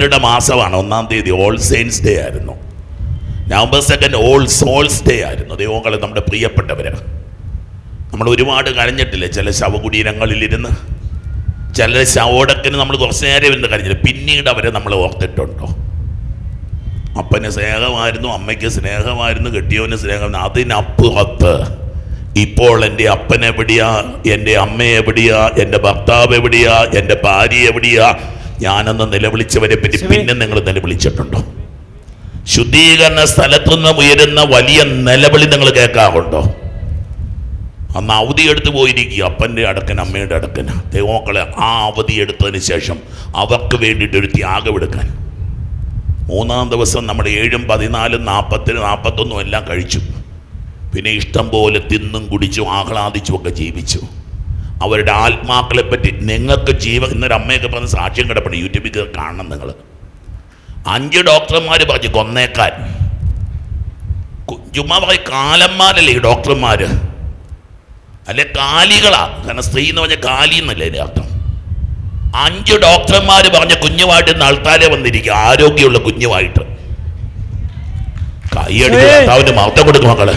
വിശുദ്ധരുടെ മാസമാണ്. ഒന്നാം തീയതി ഓൾ സെയിൻസ് ഡേ ആയിരുന്നു. November second all souls day ആയിരുന്നു. ദൈവങ്ങളെ നമ്മുടെ പ്രിയപ്പെട്ടവര് നമ്മൾ ഒരുപാട് കഴിഞ്ഞിട്ടില്ലേ ചില ശവകുടീരങ്ങളിലിരുന്ന് ചില ശവോടക്കിന് നമ്മൾ കുറച്ച് നേരം ഇരുന്ന് കഴിഞ്ഞില്ല പിന്നീട് അവരെ നമ്മൾ ഓർത്തിട്ടുണ്ടോ? അപ്പന് സ്നേഹമായിരുന്നു അമ്മയ്ക്ക് സ്നേഹമായിരുന്നു കെട്ടിയവന് സ്നേഹം അതിനപ്പുറത്ത് ഇപ്പോൾ എന്റെ അപ്പൻ എവിടെയാ? എന്റെ അമ്മ എവിടെയാ? എന്റെ ഭർത്താവ് എവിടെയാ? എന്റെ ഭാര്യ എവിടെയാ? ഞാനെന്ന് നിലവിളിച്ചവരെ പറ്റി പിന്നെ നിങ്ങൾ നിലവിളിച്ചിട്ടുണ്ടോ? ശുദ്ധീകരണ സ്ഥലത്തുനിന്ന് ഉയരുന്ന വലിയ നിലവിളി നിങ്ങൾ കേൾക്കാറുണ്ടോ? അന്ന് അവധി എടുത്ത് പോയിരിക്കുക അപ്പന്റെ അടക്കൻ അമ്മയുടെ അടക്കന് ദൈവമക്കളെ ആ അവധി എടുത്തതിന് ശേഷം അവർക്ക് വേണ്ടിയിട്ട് ഒരു ത്യാഗം എടുക്കാൻ. മൂന്നാം ദിവസം നമ്മൾ ഏഴും പതിനാലും നാൽപ്പത്തിന് നാൽപ്പത്തൊന്നും എല്ലാം കഴിച്ചു. പിന്നെ ഇഷ്ടം പോലെ തിന്നും കുടിച്ചും ആഹ്ലാദിച്ചും ഒക്കെ ജീവിച്ചു. അവരുടെ ആത്മാക്കളെ പറ്റി നിങ്ങൾക്ക് ജീവൻ ഇന്നൊരു അമ്മയൊക്കെ പറഞ്ഞ് സാക്ഷ്യം കിടപ്പണം യൂട്യൂബിൽ കാണണം നിങ്ങൾ അഞ്ച് ഡോക്ടർമാർ പറഞ്ഞു കൊന്നേക്കാൻ. ചുമ്മാ പറയും കാലന്മാരല്ലേ ഈ ഡോക്ടർമാർ അല്ലെ കാലികളാ. കാരണം സ്ത്രീ എന്ന് പറഞ്ഞാൽ കാലി എന്നല്ലേ അതിന്റെ അർത്ഥം. അഞ്ച് ഡോക്ടർമാർ പറഞ്ഞ കുഞ്ഞുമായിട്ട് ഇന്ന് ആൾക്കാരെ വന്നിരിക്കുക. ആരോഗ്യമുള്ള കുഞ്ഞുമായിട്ട്. കൈയടിച്ച് മഹത്വം കൊടുക്കും മക്കൾ.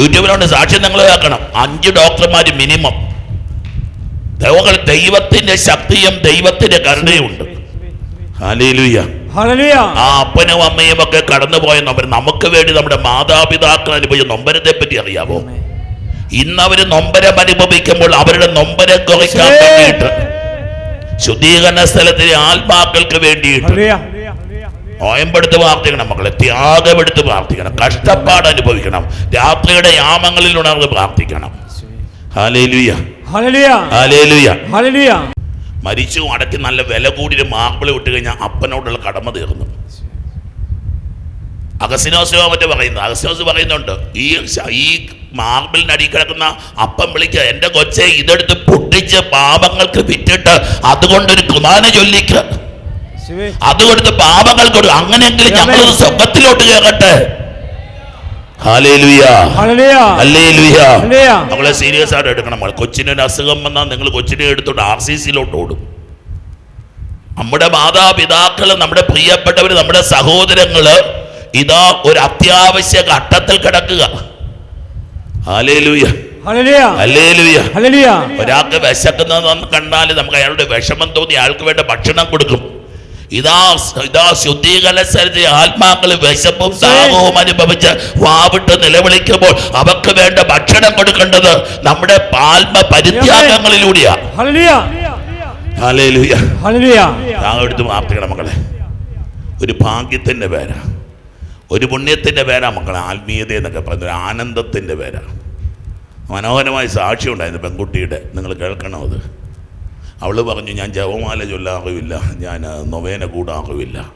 യൂട്യൂബിലുണ്ട് സാക്ഷ്യം നിങ്ങൾ കേൾക്കണം. അഞ്ച് ഡോക്ടർമാർ മിനിമം. ദൈവത്തിന്റെ ശക്തിയും ദൈവത്തിന്റെ കരുണയും ഉണ്ട് ഹാലേലുയ്യ ആ അപ്പനും അമ്മയും ഒക്കെ കടന്നുപോയ നൊമ്പരം നമുക്ക് വേണ്ടി നമ്മുടെ മാതാപിതാക്കൾ അനുഭവിച്ച നൊമ്പരത്തെ പറ്റി അറിയാമോ ഇന്ന് അവർ നൊമ്പരം അനുഭവിക്കുമ്പോൾ അവരുടെ നൊമ്പരം കുറയ്ക്കാൻ. വേണ്ടിയിട്ട്. ശുദ്ധീകരണ സ്ഥലത്തിലെ ആത്മാക്കൾക്ക് വേണ്ടിയിട്ട്. നോയമ്പെടുത്ത് പ്രാർത്ഥിക്കണം മക്കളെ. ത്യാഗമെടുത്ത് പ്രാർത്ഥിക്കണം. കഷ്ടപ്പാട് അനുഭവിക്കണം. രാത്രിയുടെ യാമങ്ങളിൽ ഉണർന്ന് പ്രാർത്ഥിക്കണം. ഹാലേലുയ്യ മരിച്ചു അടക്കി നല്ല വില കൂടിയ മാർബിൾ വിട്ട് കഴിഞ്ഞാൽ അപ്പനോടുള്ള കടമ തീർന്നു. അഗസിനോസോ മറ്റേ പറയുന്നത് അഗസിനോസ് പറയുന്നുണ്ട് ഈ ഈ മാർബിളിന്റെ അടി കിടക്കുന്ന അപ്പം വിളിക്ക. എന്റെ കൊച്ചെ ഇതെടുത്ത് പൊട്ടിച്ച് പാപങ്ങൾക്ക് വിറ്റിട്ട് അതുകൊണ്ടൊരു കുമാന ചൊല്ലിക്ക്. ശിവേ അതുകൊടുത്ത് പാപങ്ങൾ കൊടുക്കും അങ്ങനെയെങ്കിലും ഞങ്ങൾ സ്വർഗത്തിലോട്ട് കയറട്ടെ. നമ്മളെ സീരിയസ് ആയിട്ട് എടുക്കണം. കൊച്ചിനൊരു അസുഖം വന്നാൽ നിങ്ങൾ കൊച്ചിനെ എടുത്തോണ്ട് ആർ സി സിയിലോട്ട് ഓടും. നമ്മുടെ മാതാപിതാക്കൾ നമ്മുടെ പ്രിയപ്പെട്ടവർ നമ്മുടെ സഹോദരങ്ങൾ ഇതാ ഒരു അത്യാവശ്യ ഘട്ടത്തിൽ കിടക്കുക. ഒരാൾക്ക് വിശക്കുന്നത് കണ്ടാൽ നമുക്ക് അയാളുടെ വിഷമം തോന്നി. അയാൾക്ക് വേണ്ട ഭക്ഷണം കൊടുക്കും. ഇതാ ഇതാ ശുദ്ധീകരണ സ്ഥലത്തെ ആത്മാക്കൾ വിശപ്പും സാമവും അനുഭവിച്ച് വാവിട്ട് നിലവിളിക്കുമ്പോൾ അവർക്ക് വേണ്ട ഭക്ഷണം കൊടുക്കേണ്ടത് നമ്മുടെ ആത്മ പരിത്യാഗങ്ങളിലൂടെയാണ് പ്രാർത്ഥിക്കണം മക്കളെ. ഒരു ഭാഗ്യത്തിന്റെ പേരാ. ഒരു പുണ്യത്തിന്റെ പേരാ മക്കളെ. ആത്മീയത എന്നൊക്കെ ഒരു ആനന്ദത്തിന്റെ പേരാ. മനോഹരമായ സാക്ഷി ഉണ്ടായിരുന്നു പെൺകുട്ടിയുടെ. നിങ്ങൾ കേൾക്കണം അത്? അവൾ പറഞ്ഞു ഞാൻ ജപമാല ചൊല്ലാറുമില്ല. ഞാൻ നൊവേന കൂടാറുമില്ല.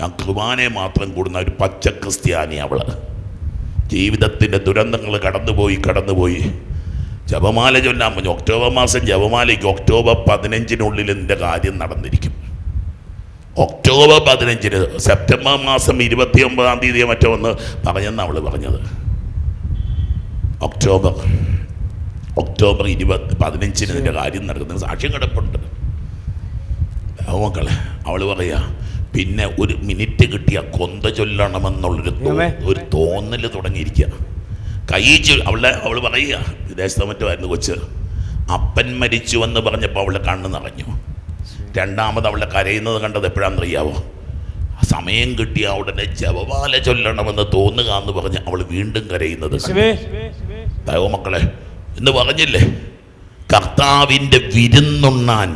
ഞാൻ കുർബാനെ മാത്രം കൂടുന്ന ഒരു പച്ച ക്രിസ്ത്യാനി അവൾ ജീവിതത്തിന്റെ ദുരന്തങ്ങൾ കടന്നുപോയി കടന്നുപോയി. ജപമാല ചൊല്ലാൻ പറഞ്ഞു ഒക്ടോബർ മാസം ജപമാലയ്ക്ക് ഒക്ടോബർ പതിനഞ്ചിനുള്ളിൽ എന്റെ കാര്യം നടന്നിരിക്കും. ഒക്ടോബർ പതിനഞ്ചിന് സെപ്റ്റംബർ മാസം ഇരുപത്തി ഒമ്പതാം തീയതി മറ്റോ ഒന്ന് പറഞ്ഞെന്ന് അവൾ പറഞ്ഞത്. ഒക്ടോബർ ഒക്ടോബർ ഇരുപത്തി പതിനഞ്ചിന് ഇതിന്റെ കാര്യം നടക്കുന്നത് സാക്ഷ്യം കിടപ്പുണ്ട്. മക്കളെ അവൾ പറയാ പിന്നെ ഒരു മിനിറ്റ് കിട്ടിയ കൊന്ത ചൊല്ലണമെന്നുള്ളൊരു. ഒരു തോന്നൽ തുടങ്ങിയിരിക്കുക കൈ അവളെ അവൾ പറയുക വിദേശത്ത് മറ്റുമായിരുന്നു കൊച്ച്. അപ്പൻ മരിച്ചു എന്ന് പറഞ്ഞപ്പോൾ അവളുടെ കണ്ണ് നിറഞ്ഞു. രണ്ടാമത് അവളുടെ കരയുന്നത് കണ്ടത് എപ്പോഴാണെന്നറിയാവോ? സമയം കിട്ടിയ ഉടനെ ജപമാല ചൊല്ലണമെന്ന് തോന്നുക എന്ന് പറഞ്ഞ് അവൾ വീണ്ടും കരയുന്നത് ദൈവമക്കളെ എന്ന് പറഞ്ഞില്ലേ? കർത്താവിന്റെ വിരുന്നുണ്ണാൻ.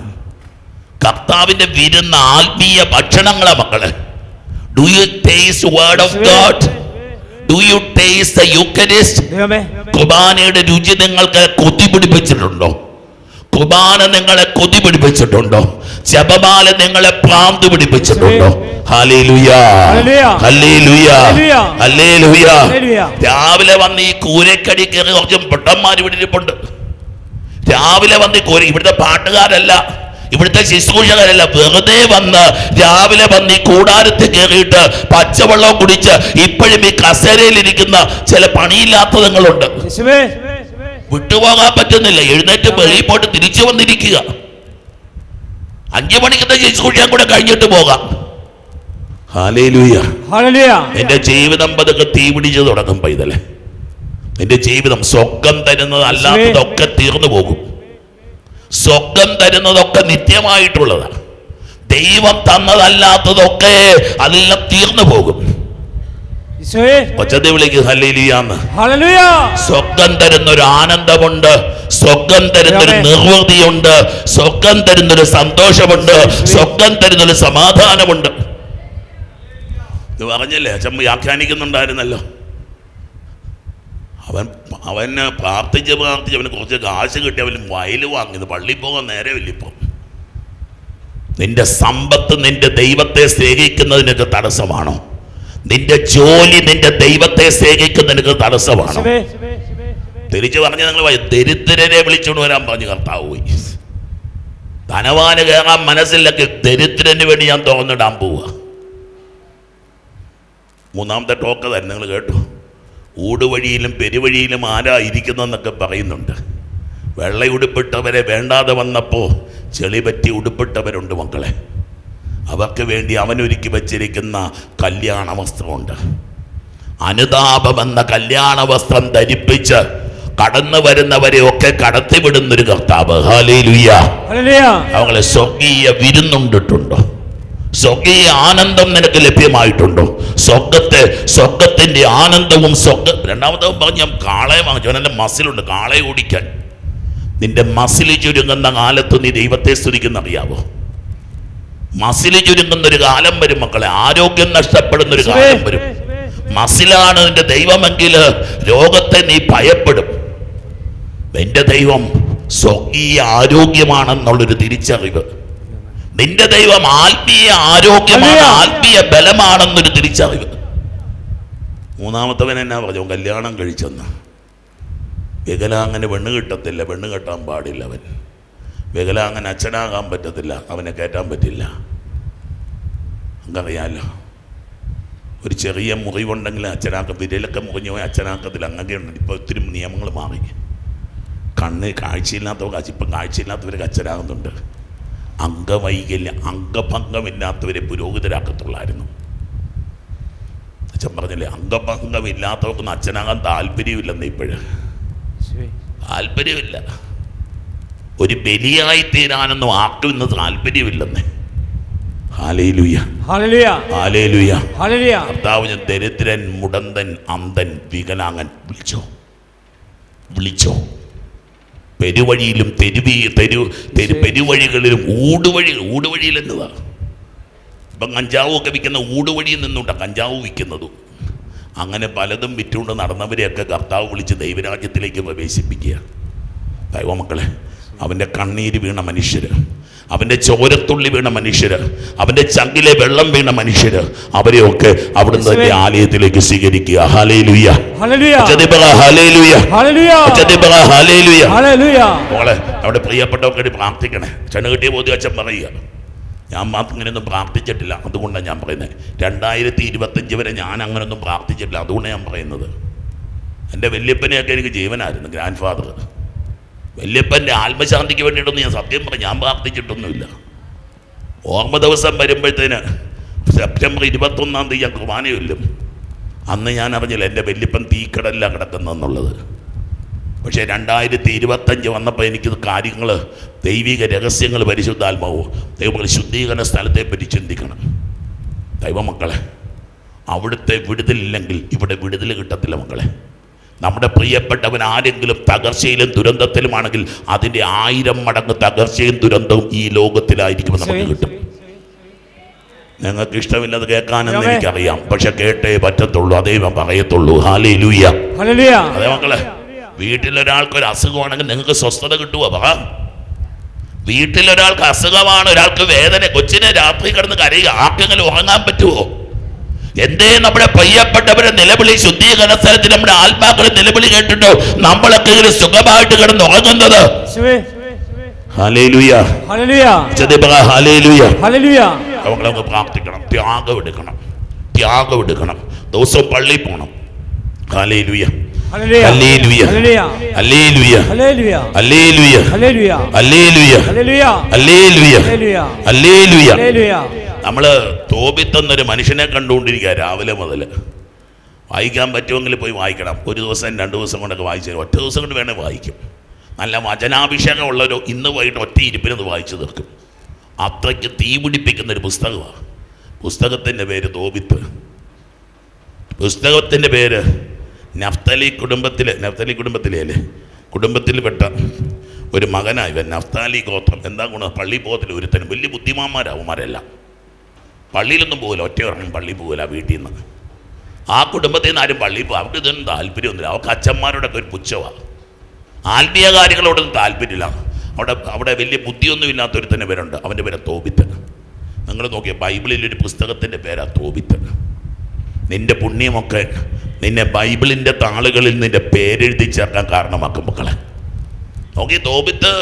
കർത്താവിന്റെ വിരുന്ന് ആത്മീയ ഭക്ഷണങ്ങളെ മക്കളെ. Do you taste word of God do you taste the Eucharist കുർബാനയുടെ രുചി നിങ്ങൾക്ക് കൊതിപിടിപ്പിച്ചിട്ടുണ്ടോ കുർബാന നിങ്ങളെ കൊതി പിടിപ്പിച്ചിട്ടുണ്ടോ? ജപമാല നിങ്ങളെ പ്രാന്ത് പിടിപ്പിച്ചിട്ടുണ്ടോ. രാവിലെ വന്ന് ഈ കൂരക്കടി കയറി കുറച്ച് പൊട്ടന്മാർ ഇവിടെ ഇരിപ്പുണ്ട്. രാവിലെ വന്ന് ഈ കൂര ഇവിടുത്തെ പാട്ടുകാരല്ല ഇവിടുത്തെ ശുശ്രൂഷകരല്ല വെറുതെ വന്ന് രാവിലെ വന്ന് ഈ കൂടാരത്തിൽ കയറിയിട്ട് പച്ചവെള്ളം കുടിച്ച് ഇപ്പോഴും ഈ കസേരയിൽ ഇരിക്കുന്ന ചില പണിയില്ലാത്തതുങ്ങളുണ്ട്. വിട്ടുപോകാൻ പറ്റുന്നില്ല. എഴുന്നേറ്റ് വെളിയിൽ പോയിട്ട് തിരിച്ചു വന്നിരിക്കുക. അഞ്ചു മണിക്കത്തെ ശുശ്രൂഷയും കൂടെ കഴിഞ്ഞിട്ട് പോകാം. എന്റെ ജീവിതം പതുക്കെ തീ പിടിച്ചു തുടങ്ങും പൈതലെ. എന്റെ ജീവിതം സ്വർഗം തരുന്നത് അല്ലാത്തതൊക്കെ തീർന്നു പോകും. സ്വർഗം തരുന്നതൊക്കെ നിത്യമായിട്ടുള്ളതാണ്. ദൈവം തന്നതല്ലാത്തതൊക്കെ അതെല്ലാം തീർന്നു പോകും. വിളിക്ക് ഹല്ലേലൂയാന്ന്. ഹല്ലേലൂയ. സ്വർഗം തരുന്ന ഒരു ആനന്ദമുണ്ട്. സ്വർഗം തരുന്ന ഒരു നിർവൃതിയുണ്ട്. സ്വർഗം തരുന്ന ഒരു സന്തോഷമുണ്ട്. സ്വർഗം തരുന്ന ഒരു സമാധാനമുണ്ട്. ഇത് പറഞ്ഞല്ലേ? അച്ഛൻ വ്യാഖ്യാനിക്കുന്നുണ്ടായിരുന്നല്ലോ. അവൻ അവന് പ്രാർത്ഥിച്ച് പ്രാർത്ഥിച്ച് അവന് കുറച്ച് കാശ് കിട്ടി. അവന് വയൽ വാങ്ങിയത് പള്ളിയിൽ പോകാൻ നേരമില്ല ഇപ്പം. നിന്റെ സമ്പത്ത് നിന്റെ ദൈവത്തെ സ്നേഹിക്കുന്നതിനൊക്കെ തടസ്സമാണോ? നിന്റെ ജോലി നിന്റെ ദൈവത്തെ സ്നേഹിക്കുന്ന നിനക്ക് തടസ്സമാണ് തിരിച്ചു പറഞ്ഞു നിങ്ങൾ ദരിദ്രരെ വിളിച്ചുകൊണ്ട് വരാൻ പറഞ്ഞു കർത്താവ്. പോയി ധനവാന് കയറാൻ മനസ്സിലൊക്കെ ദരിദ്രന് വേണ്ടി ഞാൻ തുറന്നിടാൻ പോവുക മൂന്നാമത്തെ ടോക്ക് തന്നെ നിങ്ങൾ കേട്ടു. ഊടുവഴിയിലും പെരുവഴിയിലും ആരാ ഇരിക്കുന്നതെന്നൊക്കെ പറയുന്നുണ്ട്. വെള്ളയുടുപ്പിട്ടവരെ വേണ്ടാതെ വന്നപ്പോൾ ചെളി പറ്റി ഉടുപ്പിട്ടവരുണ്ട് മക്കളെ. അവർക്ക് വേണ്ടി അവനൊരുക്കി വച്ചിരിക്കുന്ന കല്യാണ വസ്ത്രമുണ്ട് അനുതാപമെന്ന കല്യാണ വസ്ത്രം ധരിപ്പിച്ച് കടന്നു വരുന്നവരെ ഒക്കെ കടത്തിവിടുന്നൊരു കർത്താവ്. അവങ്ങളെ സ്വർഗീയ വിരുന്നുണ്ടിട്ടുണ്ടോ? സ്വർഗീയ ആനന്ദം നിനക്ക് ലഭ്യമായിട്ടുണ്ടോ? സ്വർഗത്തെ സ്വർഗത്തിന്റെ ആനന്ദവും സ്വർഗ രണ്ടാമത് പറഞ്ഞ കാളയെ വാങ്ങിച്ചു. അവൻ എന്റെ മസിലുണ്ട് കാളയെ ഓടിക്കാൻ. നിന്റെ മസിൽ ചുരുങ്ങുന്ന കാലത്ത് നീ ദൈവത്തെ സ്തുതിക്കുന്ന അറിയാവോ മസിൽ ചുരുങ്ങുന്ന ഒരു കാലം വരും മക്കളെ. ആരോഗ്യം നഷ്ടപ്പെടുന്ന ഒരു കാലം വരും. മസിലാണ് നിന്റെ ദൈവമെങ്കിൽ രോഗത്തെ നീ ഭയപ്പെടും. നിന്റെ ദൈവം സ്വർഗീയ ആരോഗ്യമാണെന്നുള്ളൊരു തിരിച്ചറിവ്. നിന്റെ ദൈവം ആത്മീയ ആരോഗ്യമാണ് ആത്മീയ ബലമാണെന്നൊരു തിരിച്ചറിവ്. മൂന്നാമത്തവൻ എന്നാ പറഞ്ഞു? കല്യാണം കഴിച്ചെന്ന്. വികലാങ്ങനെ പെണ്ണ് കിട്ടത്തില്ല പെണ്ണ് കെട്ടാൻ പാടില്ല അവൻ. വികലാങ്ങനെ അച്ഛനാകാൻ പറ്റത്തില്ല അവനെ കയറ്റാൻ പറ്റില്ല. അങ്ങറിയാലോ ഒരു ചെറിയ മുറിവുണ്ടെങ്കിൽ അച്ഛനാക്ക വിരലൊക്കെ മുറിഞ്ഞു പോയി അച്ഛനാക്കത്തിൽ അങ്ങനെയുണ്ട്. ഇപ്പോൾ ഒത്തിരി നിയമങ്ങൾ മാറി. കണ്ണ് കാഴ്ചയില്ലാത്തവർ ഇപ്പം കാഴ്ചയില്ലാത്തവർക്ക് അച്ഛനാകുന്നുണ്ട്. അംഗവൈകല്യം അംഗഭംഗമില്ലാത്തവരെ പുരോഹിതരാക്കത്തുള്ളായിരുന്നു. അച്ഛൻ പറഞ്ഞില്ലേ അംഗഭംഗമില്ലാത്തവർക്കൊന്നും അച്ഛനാകാൻ താല്പര്യമില്ലെന്ന് ഇപ്പോഴ്. താല്പര്യമില്ല. ഒരു ബലിയായി തീരാനൊന്നും ആർക്കും ഇന്ന് താല്പര്യമില്ലെന്ന്. കർത്താവിന് ദരിദ്രൻ മുടന്തൻ അന്തൻ വികലാങ്ങൻ വിളിച്ചോ? വിളിച്ചോ? പെരുവഴിയിലും തെരുവി തെരു തെരു പെരുവഴികളിലും ഊടുവഴി ഊടുവഴിയിൽ എന്നതാ ഇപ്പം കഞ്ചാവൊക്കെ ഒക്കെ വിൽക്കുന്ന ഊടുവഴിയിൽ നിന്നുണ്ടാ കഞ്ചാവ് വിൽക്കുന്നതും. അങ്ങനെ പലതും വിറ്റുകൊണ്ട് നടന്നവരെയൊക്കെ കർത്താവ് വിളിച്ച് ദൈവരാജ്യത്തിലേക്ക് പ്രവേശിപ്പിക്കുക. ദൈവമക്കളെ അവന്റെ കണ്ണീര് വീണ മനുഷ്യര്. അവന്റെ ചോരത്തുള്ളി വീണ മനുഷ്യര്. അവന്റെ ചങ്കിലെ വെള്ളം വീണ മനുഷ്യര്. അവരെയൊക്കെ അവിടുന്ന് തന്നെ ആലയത്തിലേക്ക് സ്വീകരിക്കുക. ഹലേലുയ മോളെ അവിടെ പ്രിയപ്പെട്ടവർക്ക് പ്രാർത്ഥിക്കണേ. ചെണ്ണ കിട്ടിയ ബോധ്യം അച്ഛൻ പറയുക. ഞാൻ മാത്രം ഇങ്ങനെയൊന്നും പ്രാർത്ഥിച്ചിട്ടില്ല. അതുകൊണ്ടാണ് ഞാൻ പറയുന്നത് രണ്ടായിരത്തി ഇരുപത്തഞ്ച് വരെ ഞാൻ അങ്ങനെയൊന്നും പ്രാർത്ഥിച്ചിട്ടില്ല. അതുകൊണ്ടാണ് ഞാൻ പറയുന്നത്. എന്റെ വല്യപ്പനെയൊക്കെ എനിക്ക് ജീവനായിരുന്നു. ഗ്രാൻഡ് ഫാദർ വല്യപ്പന്റെ ആത്മശാന്തിക്ക് വേണ്ടിയിട്ടൊന്നും ഞാൻ സത്യം പറഞ്ഞു ഞാൻ പ്രാർത്ഥിച്ചിട്ടൊന്നുമില്ല. ഓർമ്മ ദിവസം വരുമ്പോഴത്തേന് സെപ്റ്റംബർ ഇരുപത്തൊന്നാം തീയതി ഞാൻ കുർബാനയൊല്ലും അന്ന് ഞാൻ അറിഞ്ഞില്ല എന്റെ വല്യപ്പൻ തീക്കടലിലാണ് കിടക്കുന്നതെന്നുള്ളത്. പക്ഷേ രണ്ടായിരത്തി ഇരുപത്തഞ്ച് വന്നപ്പോൾ എനിക്ക് കാര്യങ്ങൾ ദൈവിക രഹസ്യങ്ങൾ പരിശുദ്ധാത്മാവോ ദൈവങ്ങൾ ശുദ്ധീകരണ സ്ഥലത്തെപ്പറ്റി ചിന്തിക്കണം. ദൈവമക്കളെ അവിടുത്തെ വിടുതലില്ലെങ്കിൽ ഇവിടെ വിടുതൽ കിട്ടത്തില്ല മക്കളെ. നമ്മുടെ പ്രിയപ്പെട്ടവൻ ആരെങ്കിലും തകർച്ചയിലും ദുരന്തത്തിലുമാണെങ്കിൽ അതിന്റെ ആയിരം മടങ്ങ് തകർച്ചയും ദുരന്തവും ഈ ലോകത്തിലായിരിക്കും നമുക്ക് കിട്ടും. നിങ്ങൾക്ക് ഇഷ്ടമില്ലത് കേൾക്കാനെന്ന് എനിക്കറിയാം. പക്ഷെ കേട്ടേ പറ്റത്തുള്ളൂ അതേ പറയത്തുള്ളൂ. ഹാലേ ലൂയ അതെ മക്കളെ വീട്ടിലൊരാൾക്ക് ഒരു അസുഖമാണെങ്കിൽ നിങ്ങൾക്ക് സ്വസ്ഥത കിട്ടുമോ പറ. വീട്ടിൽ ഒരാൾക്ക് അസുഖമാണ് ഒരാൾക്ക് വേദന കൊച്ചിനെ രാത്രി കിടന്ന് കരയുക ആർക്കെങ്കിലും ഉറങ്ങാൻ പറ്റുമോ എന്തേ നമ്മുടെ പ്രിയപ്പെട്ടവരെ നിലവിളി ശുദ്ധീകരണ സ്ഥലത്തിൽ നമ്മുടെ ആത്മാക്കളെ നിലവിളി കേട്ടിട്ടോ? നമ്മളൊക്കെ ഇങ്ങനെ സുഖമായിട്ട് കിടന്ന് ഉറങ്ങുന്നത്. യേശുവേ ഹല്ലേലൂയ. ഹല്ലേലൂയ. ചെറിയ പറ ഹല്ലേലൂയ. ഹല്ലേലൂയ. അവങ്ങളെ നമുക്ക് പ്രാർത്ഥിക്കണം. ത്യാഗം എടുക്കണം. ത്യാഗം എടുക്കണം. ദിവസവും പള്ളിയിൽ പോകണം ഹല്ലേലൂയ. നമ്മൾ തോപിത്തന്നൊരു മനുഷ്യനെ കണ്ടുകൊണ്ടിരിക്കുക രാവിലെ മുതൽ വായിക്കാൻ പറ്റുമെങ്കിൽ പോയി വായിക്കണം ഒരു ദിവസം രണ്ട് ദിവസം കൊണ്ടൊക്കെ വായിച്ചു ഒറ്റ ദിവസം കൊണ്ട് വേണേൽ വായിക്കും നല്ല വചനാഭിഷേകമുള്ളൊരു ഇന്ന് വൈകിട്ട് ഒറ്റ ഇരിപ്പിനത് വായിച്ചു തീർക്കും അത്രയ്ക്ക് തീ പിടിപ്പിക്കുന്ന ഒരു പുസ്തകമാണ് പുസ്തകത്തിന്റെ പേര് തോപിത്ത് പുസ്തകത്തിന്റെ പേര് നഫ്തലി കുടുംബത്തിലെ നഫ്തലി കുടുംബത്തിലെ അല്ലേ? കുടുംബത്തിൽ പെട്ട ഒരു മകനായി ഇവൻ നഫ്താലി ഗോത്രം. എന്താ ഗുണം? പള്ളി പോകത്തിൽ ഒരുത്തനും. വലിയ ബുദ്ധിമാന്മാരാവുമാരെല്ലാം പള്ളിയിലൊന്നും പോകില്ല ഒറ്റ ഇറങ്ങും പള്ളി പോകില്ല വീട്ടിൽ നിന്ന്. ആ കുടുംബത്തിൽ നിന്ന് ആരും പള്ളി പോകും. അവർക്ക് ഇതൊന്നും താല്പര്യമൊന്നുമില്ല. അവർക്ക് അച്ഛന്മാരോടൊക്കെ ഒരു പുച്ഛമാണ് ആത്മീയ കാര്യങ്ങളോടൊന്നും താല്പര്യമില്ല. അവിടെ അവിടെ വലിയ ബുദ്ധിയൊന്നും ഇല്ലാത്തൊരുത്തന്നെ പേരുണ്ട്. അവന്റെ പേരാണ് തോബിത്ത്. നിങ്ങൾ നോക്കിയ ബൈബിളിൽ ഒരു പുസ്തകത്തിന്റെ പേരാണ് തോബിത്ത്. നിന്റെ പുണ്യമൊക്കെ നിന്നെ ബൈബിളിന്റെ താളുകളിൽ നിന്റെ പേരെഴുതി ചേർക്കാൻ കാരണമാക്കും മക്കളെ. നോക്കി തോപിത്ത്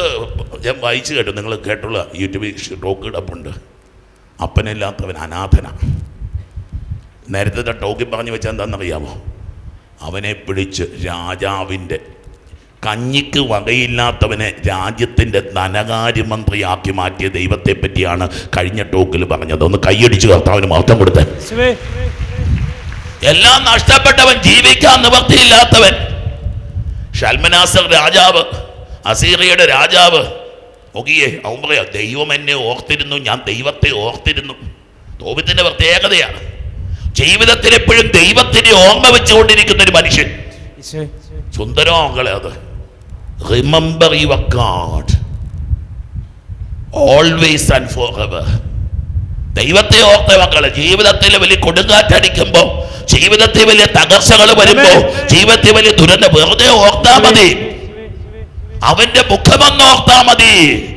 ഞാൻ വായിച്ചു കേട്ടു. നിങ്ങൾ കേട്ടുള്ള യൂട്യൂബിൽ ടോക്ക് കിടപ്പുണ്ട്. അപ്പനില്ലാത്തവൻ അനാഥന. നേരത്തെ ടോക്കി പറഞ്ഞു വെച്ചാൽ എന്താണെന്നറിയാമോ അവനെ പിടിച്ച് രാജാവിന്റെ കഞ്ഞിക്ക് വകയില്ലാത്തവനെ രാജ്യത്തിന്റെ ധനകാര്യമന്ത്രിയാക്കി മാറ്റിയ ദൈവത്തെ പറ്റിയാണ് കഴിഞ്ഞ ടോക്കിൽ പറഞ്ഞത്. ഒന്ന് കൈയടിച്ച് കർത്താവിന് മഹത്വം കൊടുത്തേ. എല്ലാം നഷ്ടപ്പെട്ടവൻ ജീവിക്കാൻ നിവർത്തിയില്ലാത്തവൻ ഷൽമനാസർ രാജാവ് അസീറിയയുടെ രാജാവ് നോക്കിയേ അവൻ പറയാ ദൈവം എന്നെ ഓർത്തിരുന്നു ഞാൻ ദൈവത്തെ ഓർത്തിരുന്നു. ദോപിത്തിന്റെ പ്രത്യേകതയാണ്. ജീവിതത്തിൽ എപ്പോഴും ദൈവത്തിന്റെ ഓർമ്മ വെച്ചുകൊണ്ടിരിക്കുന്ന ഒരു മനുഷ്യൻ. യേശുവേ സുന്ദരോ മകളെ അത്. Remember your God always and forever ever ദൈവത്തെ ഓർത്ത മക്കളെ ജീവിതത്തിൽ വലിയ കൊടുങ്കാറ്റടിക്കുമ്പോ ജീവിതത്തിൽ വലിയ തകർച്ചകൾ വരുമ്പോ ജീവിതത്തിൽ വലിയ ദുരന്തം വെറുതെ ഓർത്താ മതി. അവന്റെ മുഖമെന്ന് ഓർത്താ മതി.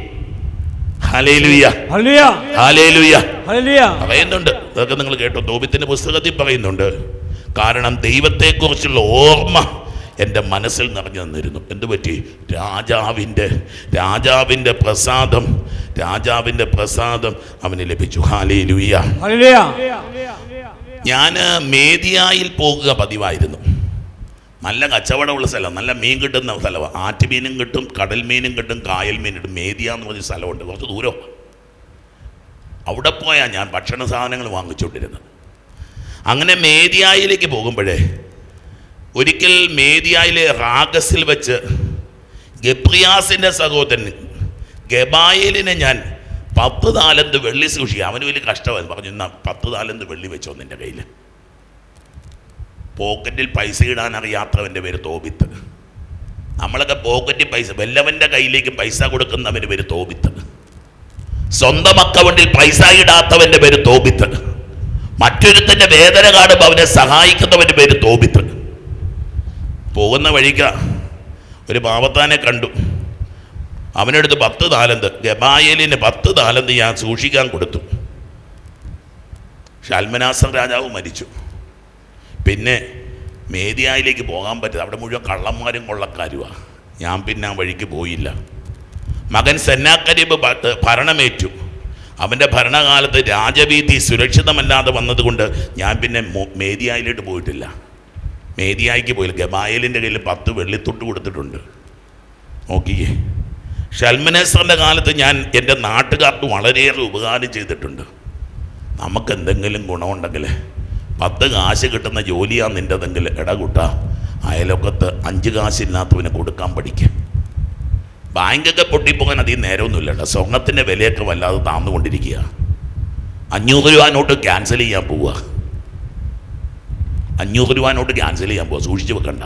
പറയുന്നുണ്ട്. അതൊക്കെ നിങ്ങൾ കേട്ടോ. തോപിത്തിന്റെ പുസ്തകത്തിൽ പറയുന്നുണ്ട്. കാരണം ദൈവത്തെക്കുറിച്ചുള്ള ഓർമ്മ എന്റെ മനസ്സിൽ നിറഞ്ഞു നിന്നിരുന്നു. എന്തു പറ്റി? രാജാവിന്റെ രാജാവിന്റെ പ്രസാദം രാജാവിന്റെ പ്രസാദം അവന് ലഭിച്ചു. ഹാലേ ലുയ്യ ഞാൻ മേദിയായിൽ പോകുക പതിവായിരുന്നു. നല്ല കച്ചവടമുള്ള സ്ഥലം നല്ല മീൻ കിട്ടുന്ന സ്ഥലമാണ് ആറ്റുമീനും കിട്ടും കടൽ മീനും കിട്ടും കായൽ മീൻ കിട്ടും. മേദിയ എന്ന് പറഞ്ഞ സ്ഥലമുണ്ട്. കുറച്ച് ദൂരം. അവിടെ പോയാൽ ഞാൻ ഭക്ഷണ സാധനങ്ങൾ വാങ്ങിച്ചുകൊണ്ടിരുന്നത് അങ്ങനെ മേദിയായിലേക്ക് പോകുമ്പോഴേ ഒരിക്കൽ മേദിയായിലെ റാഗസിൽ വെച്ച് ഗപ്രിയാസിന്റെ സഹോദരൻ ഗബായേലിനെ ഞാൻ പത്ത് താലന്ത് വെള്ളി സൂക്ഷി അവന് വലിയ കഷ്ടമായി പറഞ്ഞു എന്നാ പത്ത് താലന്ത് വെള്ളി വെച്ചോ നിന്റെ കയ്യിൽ പോക്കറ്റിൽ പൈസ ഇടാൻ അറിയാത്തവന്റെ പേര് തോപിത്ത് നമ്മളൊക്കെ പോക്കറ്റിൽ പൈസ വല്ലവന്റെ കയ്യിലേക്ക് പൈസ കൊടുക്കുന്നവന്റെ പേര് തോപിത്ത് സ്വന്തം അക്കൗണ്ടിൽ പൈസ ഇടാത്തവന്റെ പേര് തോപിത്ത് മറ്റൊരുത്തന്റെ വേദന കാണുമ്പോൾ അവനെ സഹായിക്കുന്നവന്റെ പേര് തോപിത്ത് പോകുന്ന വഴിക്ക. ഒരു പാവത്താനെ കണ്ടു. അവനെടുത്ത് പത്ത് താലന്ത് ഗബായേലിന് പത്ത് താലന്ത് ഞാൻ സൂക്ഷിക്കാൻ കൊടുത്തു. ഷാൽമനാസൻ രാജാവ് മരിച്ചു. പിന്നെ മേദിയായിലേക്ക് പോകാൻ പറ്റില്ല. അവിടെ മുഴുവൻ കള്ളന്മാരും കൊള്ളക്കാരുമാണ് ഞാൻ പിന്നെ ആ വഴിക്ക് പോയില്ല. മകൻ സെന്നാക്കരീബ് ഭരണമേറ്റു. അവന്റെ ഭരണകാലത്ത് രാജവീതി സുരക്ഷിതമല്ലാതെ വന്നതുകൊണ്ട് ഞാൻ പിന്നെ മേദിയായിലോട്ട് പോയിട്ടില്ല. മേദിയായിക്ക് പോയി ഗമായലിന്റെ കയ്യിൽ പത്ത് വെള്ളിത്തൊട്ട് കൊടുത്തിട്ടുണ്ട്. നോക്കിയേ. ഷൽമനേസറിന്റെ കാലത്ത് ഞാൻ എന്റെ നാട്ടുകാർക്ക് വളരെയേറെ ഉപകാരം ചെയ്തിട്ടുണ്ട്. നമുക്ക് എന്തെങ്കിലും ഗുണമുണ്ടെങ്കിൽ പത്ത് കാശ് കിട്ടുന്ന ജോലിയാണ് നിന്റെതെങ്കിൽ ഇടകൂട്ട അയലൊക്കത്ത് അഞ്ച് കാശില്ലാത്തവന് കൊടുക്കാൻ പഠിക്കുക ബാങ്കൊക്കെ പൊട്ടിപ്പോകാൻ അധികം നേരമൊന്നുമില്ല കേട്ടോ. സ്വർണത്തിന്റെ വിലയൊക്കെ വല്ലാതെ താന്നുകൊണ്ടിരിക്കുക അഞ്ഞൂറ് രൂപ നോട്ട് ക്യാൻസൽ ചെയ്യാൻ പോവുക. അഞ്ഞൂറ് രൂപ നോട്ട് ക്യാൻസൽ ചെയ്യാൻ പോകുക സൂക്ഷിച്ച് വെക്കണ്ട.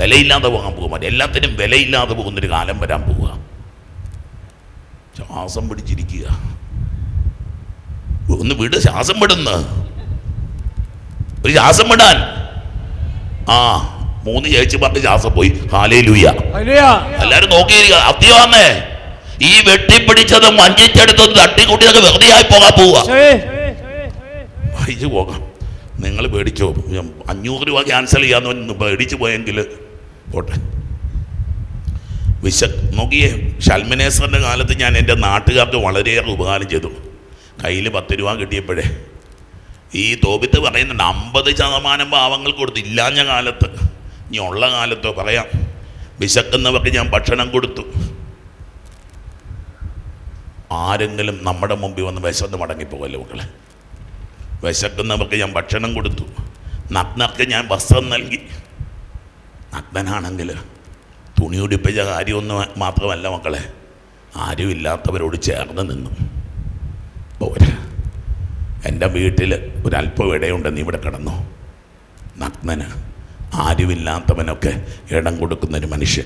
വിലയില്ലാതെ പോകാൻ പോകുമ്പോൾ എല്ലാത്തിനും വിലയില്ലാതെ പോകുന്നൊരു കാലം വരാൻ പോവുക ശ്വാസം പിടിച്ചിരിക്കുക. ഒന്ന് വിട് ശ്വാസം വിടുന്ന്. ഒരു ശ്വാസം വിടാൻ. ആ മൂന്ന് ചേച്ചിമാർക്ക് ശ്വാസം പോയി. ഹാലേ ലൂയ എല്ലാരും നോക്കിയിരിക്കുക അത്യാന്നേ ഈ വെട്ടിപ്പിടിച്ചതും വഞ്ചിച്ചെടുത്തതും തട്ടിക്കൂട്ടിയതൊക്കെ വെറുതെ ആയി പോകാൻ പോവുക വായിച്ചു പോകാം. നിങ്ങൾ പേടിച്ചോ. അഞ്ഞൂറ് രൂപ ക്യാൻസൽ ചെയ്യാന്ന് പേടിച്ച് പോയെങ്കിൽ പോട്ടെ. വിശ നോക്കിയേ ഷൽമനേശ്വറിന്റെ കാലത്ത് ഞാൻ എന്റെ നാട്ടുകാർക്ക് വളരെയേറെ ഉപകാരം ചെയ്തു. കയ്യിൽ പത്ത് രൂപ കിട്ടിയപ്പോഴേ. ഈ തോപിത്ത് പറയുന്നുണ്ട് അമ്പത് ശതമാനം പാവങ്ങൾ കൊടുത്തു ഇല്ലാഞ്ഞ കാലത്ത് ഇനി ഉള്ള കാലത്തോ പറയാം. വിശക്കുന്നവർക്ക് ഞാൻ ഭക്ഷണം കൊടുത്തു. ആരെങ്കിലും നമ്മുടെ മുമ്പിൽ വന്ന് വിശന്ന് മടങ്ങിപ്പോകല്ലോ മക്കളെ? വിശക്കുന്നവർക്ക് ഞാൻ ഭക്ഷണം കൊടുത്തു. നഗ്നർക്ക് ഞാൻ വസ്ത്രം നൽകി. നഗ്നനാണെങ്കിൽ തുണി ഉടിപ്പിച്ച കാര്യമൊന്നും മാത്രമല്ല മക്കളെ. ആരുമില്ലാത്തവരോട് ചേർന്ന് നിന്നു. പോരാ. എന്റെ വീട്ടിൽ ഒരല്പം ഇടയുണ്ട് ഇവിടെ കിടന്നു. നഗ്നന് ആരുമില്ലാത്തവനൊക്കെ ഇടം കൊടുക്കുന്നൊരു മനുഷ്യൻ.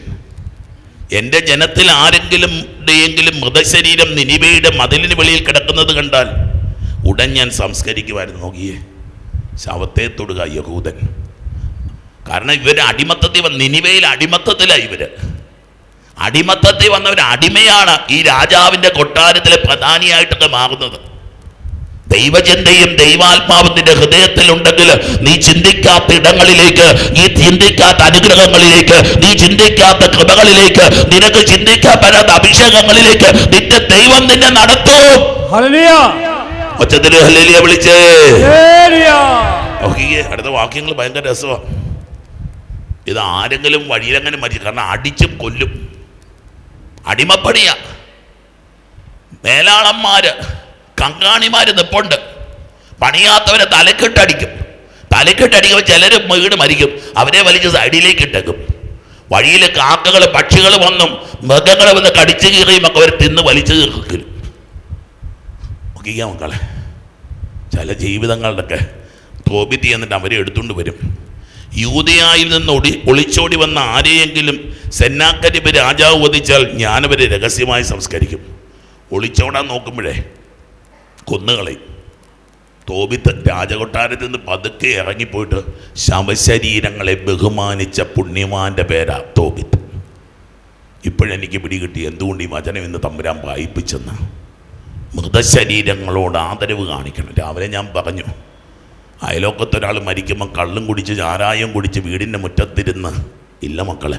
എന്റെ ജനത്തിൽ ആരെങ്കിലും എങ്കിലും മൃതശരീരം നിനിവയുടെ മതിലിന് വെളിയിൽ കിടക്കുന്നത് കണ്ടാൽ ഉടൻ ഞാൻ സംസ്കരിക്കുമായിരുന്നു നോക്കിയേ ശവത്തെ തൊടുക യഹൂദൻ. കാരണം ഇവർ അടിമത്തത്തിൽ വന്ന് നിനിവയിൽ അടിമത്തത്തിലാണ് ഇവർ. അടിമത്തത്തിൽ വന്നവർ അടിമയാണ് ഈ രാജാവിന്റെ കൊട്ടാരത്തിലെ പ്രധാനിയായിട്ടൊക്കെ മാറുന്നത്. ദൈവചിന്തയും ദൈവാത്മാവും നിന്റെ ഹൃദയത്തിലുണ്ടെങ്കിൽ നീ ചിന്തിക്കാത്ത ഇടങ്ങളിലേക്ക് നീ ചിന്തിക്കാത്ത അനുഗ്രഹങ്ങളിലേക്ക് നീ ചിന്തിക്കാത്ത കൃപകളിലേക്ക് നിനക്ക് ചിന്തിക്കാൻ പറ്റാത്ത അഭിഷേകങ്ങളിലേക്ക് നിന്റെ ദൈവം നിന്നെ നടത്തും. ഒച്ചത്തിൽ ഹല്ലേലൂയ വിളിച്ചേ. നോക്കിയേ അടുത്ത വാക്യങ്ങൾ ഭയങ്കര രസമാണ് ഇത് ആരെങ്കിലും വഴിയിലെങ്ങനെ മരിച്ചു കാരണം അടിച്ചും കൊല്ലും. അടിമപ്പണിയാ. മേലാളന്മാര് കങ്കാണിമാര് നിപ്പുണ്ട്. പണിയാത്തവരെ തലക്കെട്ടടിക്കും. തലക്കെട്ടടിക്കുമ്പോൾ ചിലർ വീട് മരിക്കും. അവരെ വലിച്ച് സൈഡിലേക്ക് ഇട്ടേക്കും. വഴിയിൽ കാക്കകൾ പക്ഷികൾ വന്നും മൃഗങ്ങൾ വന്ന് കടിച്ചു കീറിയും ഒക്കെ അവർ തിന്ന് വലിച്ചു കീർക്കും നോക്കിക്കാം മക്കളെ. ചില ജീവിതങ്ങളുടെയൊക്കെ തോപിത്തി എന്നിട്ട് അവരെ എടുത്തുകൊണ്ട് വരും. യൂതയായിൽ നിന്ന് ഒടി ഒളിച്ചോടി വന്ന ആരെയെങ്കിലും സെന്നാക്കരിപ്പ് രാജാവ് വധിച്ചാൽ ഞാനവരെ രഹസ്യമായി സംസ്കരിക്കും. ഒളിച്ചോടാൻ നോക്കുമ്പോഴേ കൊന്നുകളയും. തോപിത്ത് രാജകൊട്ടാരത്തിൽ നിന്ന് പതുക്കെ ഇറങ്ങിപ്പോയിട്ട് ശവശരീരങ്ങളെ ബഹുമാനിച്ച പുണ്യമാന്റെ പേരാ തോപിത്ത്. ഇപ്പോഴെനിക്ക് പിടികിട്ടി എന്തുകൊണ്ട് ഈ വചനം ഇന്ന് തമ്പുരാൻ വായിപ്പിച്ചെന്ന്? മൃതശരീരങ്ങളോട് ആദരവ് കാണിക്കണം. രാവിലെ ഞാൻ പറഞ്ഞു അയലോക്കത്തൊരാൾ മരിക്കുമ്പോൾ കള്ളും കുടിച്ച് ചാരായം കുടിച്ച് വീടിന്റെ മുറ്റത്തിരുന്ന് ഇല്ല മക്കളെ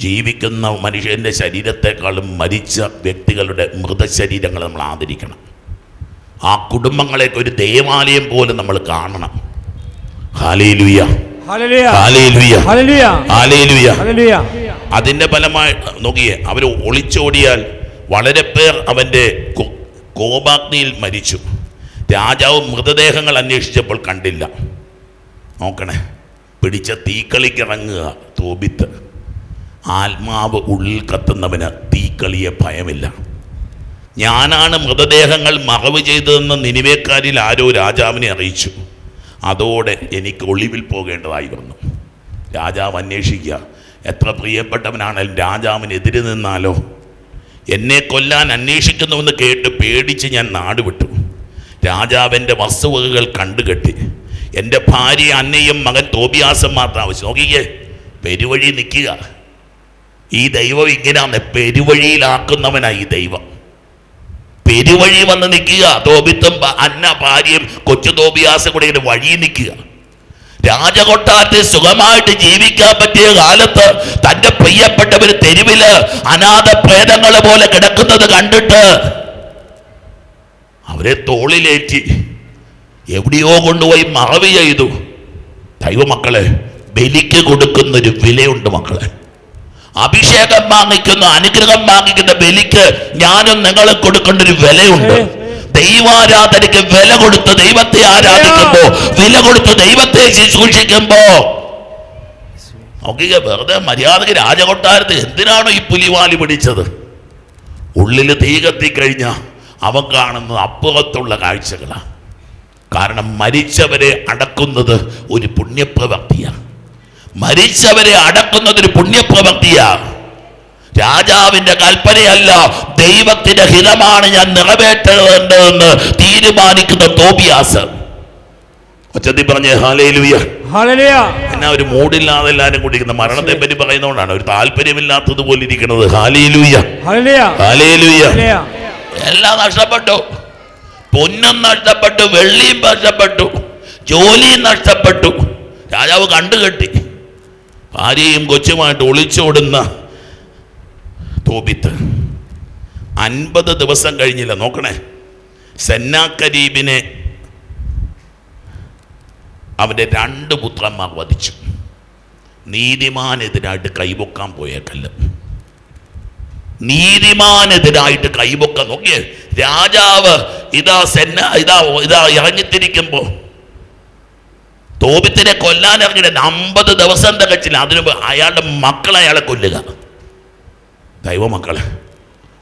ജീവിക്കുന്ന മനുഷ്യന്റെ ശരീരത്തെക്കാളും മരിച്ച വ്യക്തികളുടെ മൃതശരീരങ്ങൾ നമ്മൾ ആദരിക്കണം. ആ കുടുംബങ്ങളെയൊക്കെ ഒരു ദേവാലയം പോലെ നമ്മൾ കാണണം. ഹാലേലുയ. അതിന്റെ ഫലമായി നോക്കിയേ അവർ ഒളിച്ചോടിയാൽ വളരെ പേർ അവന്റെ കോപാഗ്നിയിൽ മരിച്ചു. രാജാവ് മൃതദേഹങ്ങൾ അന്വേഷിച്ചപ്പോൾ കണ്ടില്ല. നോക്കണേ പിടിച്ച തീക്കളിക്കിറങ്ങുക തോപിത്ത്. ആത്മാവ് ഉള്ളിൽ കത്തുന്നവന് തീക്കളിയെ ഭയമില്ല. ഞാനാണ് മൃതദേഹങ്ങൾ മറവ് ചെയ്തതെന്ന് നിനിവേക്കാരിൽ ആരോ രാജാവിനെ അറിയിച്ചു. അതോടെ എനിക്ക് ഒളിവിൽ പോകേണ്ടതായി വന്നു. രാജാവ് അന്വേഷിക്കുക എത്ര പ്രിയപ്പെട്ടവനാണെങ്കിലും രാജാവിനെതിരെ നിന്നാലോ? എന്നെ കൊല്ലാൻ അന്വേഷിക്കുന്നുവെന്ന് കേട്ട് പേടിച്ച് ഞാൻ നാട് വിട്ടു. രാജാവിന്റെ വസ്തുവകകൾ കണ്ടുകെട്ടി. എന്റെ ഭാര്യ അന്നയും മകൻ തോബിയാസം മാത്രം ആവശ്യം നോക്കിക്കേ പെരുവഴി നിൽക്കുക. ഈ ദൈവം ഇങ്ങനെയാണ്. പെരുവഴിയിലാക്കുന്നവനാ ഈ ദൈവം. പെരുവഴി വന്ന് നിൽക്കുക. തോബിത്തും അന്ന ഭാര്യയും കൊച്ചു തോബിയാസും കൂടെ ഇങ്ങനെ വഴി നിൽക്കുക. രാജകൊട്ടാരത്തിൽ സുഖമായിട്ട് ജീവിക്കാൻ പറ്റിയ കാലത്ത് തന്റെ പ്രിയപ്പെട്ടവർ തെരുവിൽ അനാഥ പ്രേതങ്ങളെ പോലെ കിടക്കുന്നത് കണ്ടിട്ട് അവരെ തോളിലേറ്റി എവിടെയോ കൊണ്ടുപോയി മറവി ചെയ്തു. ദൈവമക്കളെ ബലിക്ക് കൊടുക്കുന്ന ഒരു വിലയുണ്ട് മക്കളെ. അഭിഷേകം വാങ്ങിക്കുന്ന അനുഗ്രഹം വാങ്ങിക്കുന്ന ബലിക്ക് ഞാനും നിങ്ങളും കൊടുക്കേണ്ട ഒരു വിലയുണ്ട്. ദൈവാരാധനയ്ക്ക് വില കൊടുത്ത് ദൈവത്തെ ആരാധിക്കുമ്പോ വില കൊടുത്ത് ദൈവത്തെ ശുശ്രൂഷിക്കുമ്പോ നോക്കിക്ക വെറുതെ മര്യാദയ്ക്ക് രാജകൊട്ടാരത്ത് എന്തിനാണോ ഈ പുലിവാലി പിടിച്ചത്? ഉള്ളിൽ തീ കത്തിക്കഴിഞ്ഞ അവൻ കാണുന്നത് അപ്പുറത്തുള്ള കാഴ്ചകളാണ് കാരണം മരിച്ചവരെ അടക്കുന്നത് ഒരു പുണ്യപ്രവർത്തിയാണ് മരിച്ചവരെ അടക്കുന്നത് ഒരു പുണ്യപ്രവർത്തിയാണ് രാജാവിന്റെ കൽപ്പനയല്ല ദൈവത്തിന്റെ ഹിതമാണ് ഞാൻ നിറവേറ്റേണ്ടതെന്ന് തീരുമാനിക്കുന്ന തോബിയാസ്. ഒച്ചത്തി പറഞ്ഞേ Hallelujah. എന്നാ ഒരു മൂടില്ലാതെ എല്ലാരും കുടിക്കുന്ന മരണത്തെ പറ്റി പറയുന്നതുകൊണ്ടാണ് ഒരു താല്പര്യമില്ലാത്തത് പോലെ ഇരിക്കുന്നത്. Hallelujah hallelujah. എല്ലാം നഷ്ടപ്പെട്ടു. പൊന്നും നഷ്ടപ്പെട്ടു. വെള്ളിയും നഷ്ടപ്പെട്ടു. ജോലിയും നഷ്ടപ്പെട്ടു. രാജാവ് കണ്ടുകെട്ടി. ഭാര്യയും കൊച്ചുമായിട്ട് ഒളിച്ചോടുന്ന തോബിത്ത് അൻപത് ദിവസം കഴിഞ്ഞില്ല നോക്കണേ. സെന്നാക്കരീബിനെ അവന്റെ രണ്ട് പുത്രന്മാർ വധിച്ചു. നീതിമാനെതിരായിട്ട് കൈപൊക്കാൻ പോയേക്കല്ല നീതിമാനെതിരായിട്ട് കൈപൊക്കാൻ നോക്കിയേ. രാജാവ് ഇതാ സെന്ന ഇതാ ഇതാ ഇറങ്ങിത്തിരിക്കുമ്പോ തോപിത്തിനെ കൊല്ലാൻ ഇറങ്ങിയിട്ട് അമ്പത് ദിവസം തികച്ചില്ല. അതിനു അയാളുടെ മക്കളെ അയാളെ കൊല്ലുക. ദൈവമക്കളെ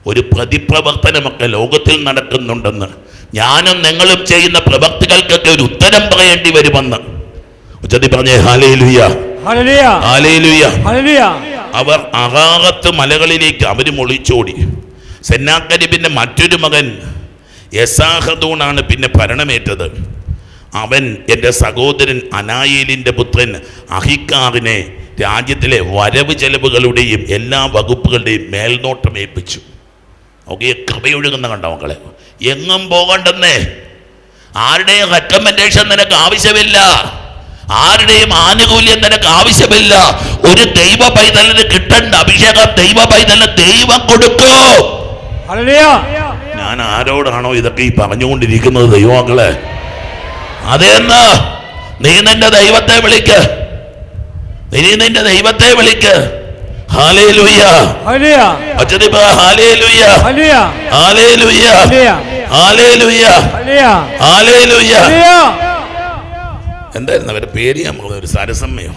ഒരു പ്രതിപ്രവർത്തനമൊക്കെ ലോകത്തിൽ നടക്കുന്നുണ്ടെന്ന് ഞാനും നിങ്ങളും ചെയ്യുന്ന പ്രവർത്തികൾക്കൊക്കെ ഒരു ഉത്തരം പറയേണ്ടി വരുമെന്ന്. ഉച്ചത്തി പറഞ്ഞേ ഹാലേലുയ ഹാലേലുയ അവർ അകാറത്ത് മലകളിലേക്ക് അവർ മൊളിച്ചോടി സെന്നാക്കരിബിന്റെ മറ്റൊരു മകൻ യസാഹദൂണാണ് പിന്നെ ഭരണമേറ്റത്. അവൻ എന്റെ സഹോദരൻ അനായേലിന്റെ പുത്രൻ അഹിക്കാറിനെ രാജ്യത്തിലെ വരവ് ചെലവുകളുടെയും എല്ലാ വകുപ്പുകളുടെയും മേൽനോട്ടം ഏൽപ്പിച്ചു. ഓക്കെ കൃപയൊഴുകുന്ന കണ്ട മക്കളെ? എങ്ങും പോകണ്ടെന്നേ. ആരുടെയും റെക്കമെൻഡേഷൻ നിനക്ക് ആവശ്യമില്ല. ആരുടെയും ആനുകൂല്യം നിനക്ക് ആവശ്യമില്ല. ഒരു ദൈവ പൈതലിന് കിട്ടേണ്ട അഭിഷേകം ദൈവ പൈതലിന് ദൈവം കൊടുക്കൂ. ഞാൻ ആരോടാണോ ഇതൊക്കെ ഈ പറഞ്ഞുകൊണ്ടിരിക്കുന്നത് ദൈവമക്കളെ? അതെന്ന് നീ നിന്റെ ദൈവത്തെ വിളിക്ക്. നീ നിന്റെ ദൈവത്തെ വിളിക്ക്. എന്തായിരുന്നു അവരുടെ പേര്? ഞാൻ ഒരു സരസമ്മയോ